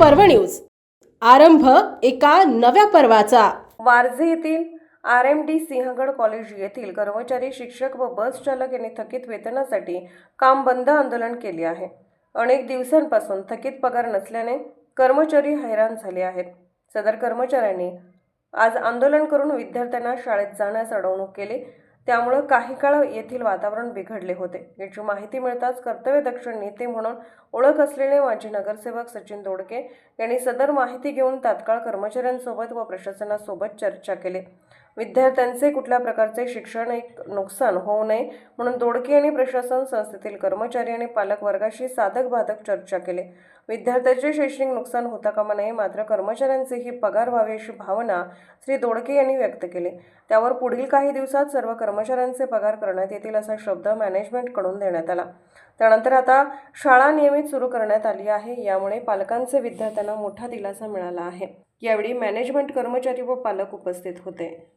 पर्व न्यूज. आरंभ एका नव्या पर्वाचा. वारजे येथील R M D Sinhgad college येथील कर्मचारी शिक्षक व बस चालक यांनी थकीत वेतनासाठी काम बंद आंदोलन केले आहे. अनेक दिवसांपासून थकीत पगार नसल्याने कर्मचारी हैराण झाले आहेत. सदर कर्मचाऱ्यांनी आज आंदोलन करून विद्यार्थ्यांना शाळेत जाण्यास अडवणूक केली. त्यामुळं काही काळ येथील वातावरण बिघडले होते. याची माहिती मिळताच कर्तव्यदक्ष नेते म्हणून ओळख असलेले माजी नगरसेवक सचिन दोडके यांनी सदर माहिती घेऊन तात्काळ कर्मचाऱ्यांसोबत व प्रशासनासोबत चर्चा केली. विद्यार्थ्यांचे कुठल्या प्रकारचे शिक्षण एक नुकसान होऊ नये म्हणून दोडके यांनी प्रशासन संस्थेतील कर्मचारी आणि पालक वर्गाशी साधक बाधक चर्चा केली. विद्यार्थ्याचे शैक्षणिक नुकसान होता कामा नये मात्र कर्मचाऱ्यांचेही पगार व्हावे अशी भावना श्री दोडके यांनी व्यक्त केली. त्यावर पुढील काही दिवसात सर्व कर्मचाऱ्यांचे पगार करण्यात येतील असा शब्द मॅनेजमेंटकडून देण्यात आला. त्यानंतर आता शाळा नियमित सुरू करण्यात आली आहे यामुळे पालकांचे विद्यार्थ्यांना मोठा दिलासा मिळाला आहे. यावेळी मॅनेजमेंट कर्मचारी व पालक उपस्थित होते.